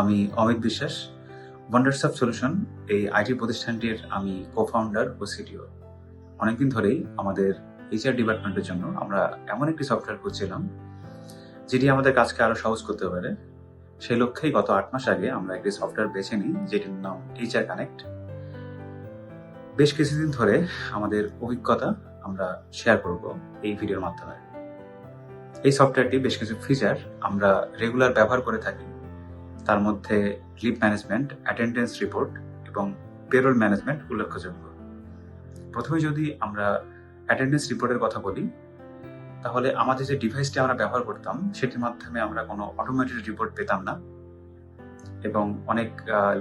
আমি Amit Biswas wonders of solution এই IT প্রতিষ্ঠানটির আমি কো ফাউন্ডার ও সিটিও অনেকদিন ধরেই আমাদের এইচআর ডিপার্টমেন্টের জন্য আমরা এমন একটি সফটওয়্যার খুঁজছিলাম, যেটি আমাদের কাজকে আরও সহজ করতে পারে। সেই লক্ষ্যেই গত আট মাস আগে আমরা একটি সফটওয়্যার বেছে নিই, যেটির নাম এইচআর কানেক্ট বেশ কিছুদিন ধরে আমাদের অভিজ্ঞতা আমরা শেয়ার করব এই ভিডিওর মাধ্যমে। এই সফটওয়্যারটি বেশ কিছু ফিচার আমরা রেগুলার ব্যবহার করে থাকি। তার মধ্যে লিভ ম্যানেজমেন্ট অ্যাটেন্ডেন্স রিপোর্ট এবং পেরোল ম্যানেজমেন্ট উল্লেখযোগ্য। প্রথমে যদি আমরা অ্যাটেন্ডেন্স রিপোর্টের কথা বলি, তাহলে আমাদের যে ডিভাইসটি আমরা ব্যবহার করতাম, সেটির মাধ্যমে আমরা কোনো অটোমেটেড রিপোর্ট পেতাম না এবং অনেক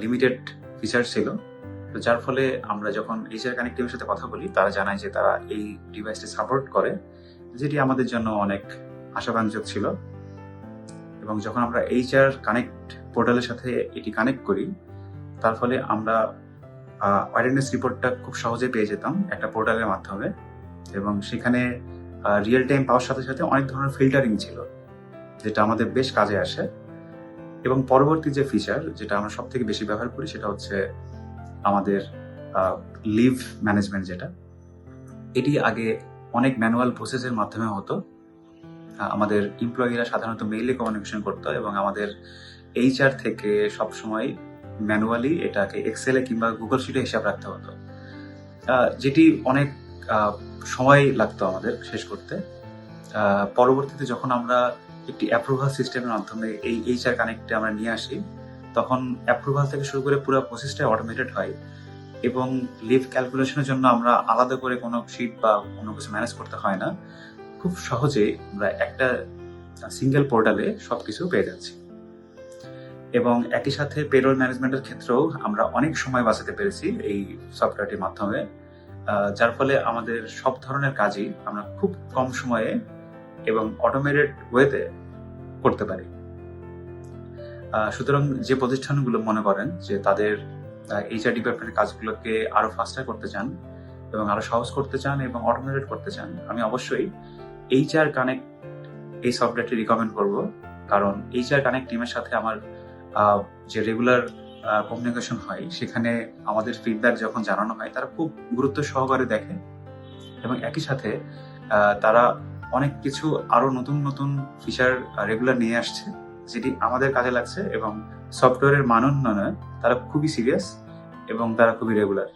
লিমিটেড ফিচার ছিল। তো যার ফলে আমরা যখন এইচআর কানেক্টিভের সাথে কথা বলি, তারা জানায় যে তারা এই ডিভাইসটি সাপোর্ট করে, যেটি আমাদের জন্য অনেক আশাব্যঞ্জক ছিল। এবং যখন আমরা এইচআর কানেক্ট পোর্টালের সাথে এটি কানেক্ট করি, তার ফলে আমরা অ্যাটেন্ডেন্স রিপোর্টটা খুব সহজে পেয়ে যেতাম একটা পোর্টালের মাধ্যমে। এবং সেখানে রিয়েল টাইম পাওয়ার সাথে সাথে অনেক ধরনের ফিল্টারিং ছিল, যেটা আমাদের বেশ কাজে আসে। এবং পরবর্তী যে ফিচার যেটা আমরা সব থেকে বেশি ব্যবহার করি সেটা হচ্ছে আমাদের লিভ ম্যানেজমেন্ট যেটা। এটি আগে অনেক ম্যানুয়াল প্রসেসের মাধ্যমে হতো। আমাদের এমপ্লয়িরা সাধারণত মেইলে কমিউনিকেশন করতো এবং আমাদের এইচআর থেকে সবসময় ম্যানুয়ালি এটাকে এক্সেলে কিংবা গুগল শিটে হিসাব রাখতে হতো। যেটি অনেক সময় লাগতো আমাদের শেষ করতে। পরবর্তীতে যখন আমরা একটি অ্যাপ্রুভাল সিস্টেমের মাধ্যমে এই এইচআর কানেক্টে আমরা নিয়ে আসি, তখন অ্যাপ্রুভাল থেকে শুরু করে পুরো প্রসেসটা অটোমেটেড হয় এবং লিভ ক্যালকুলেশনের জন্য আমরা আলাদা করে কোনো শিট বা কোনো কিছু ম্যানেজ করতে হয় না। খুব সহজে আমরা একটা সিঙ্গেল পোর্টালে সবকিছু পেয়ে যাচ্ছি। এবং একই সাথে পেরোল ম্যানেজমেন্টের ক্ষেত্রেও আমরা অনেক সময় বাঁচাতে পেরেছি এই সফটওয়্যারটির মাধ্যমে। যার ফলে আমাদের সব ধরনের কাজই আমরা খুব কম সময়ে এবং অটোমেটেড ওয়েতে করতে পারি। সুতরাং যে প্রতিষ্ঠানগুলো মনে করেন যে তাদের এইচআর ডিপার্টমেন্টের কাজগুলোকে আরও ফাস্টার করতে চান এবং আরও সহজ করতে চান এবং অটোমেটেড করতে চান, আমি অবশ্যই এইচআর কানেক্ট এই সফটওয়্যারটি রিকমেন্ড করব। কারণ এইচআর কানেক্ট টিমের সাথে আমার যে রেগুলার কমিউনিকেশন হয়, সেখানে আমাদের ফিডব্যাক যখন জানানো হয়, তারা খুব গুরুত্ব সহকারে দেখে এবং একই সাথে তারা অনেক কিছু আরও নতুন নতুন ফিচার রেগুলার নিয়ে আসছে, যেটি আমাদের কাজে লাগছে এবং সফটওয়্যারের মান উন্নয়নে তারা খুবই সিরিয়াস এবং তারা খুবই রেগুলার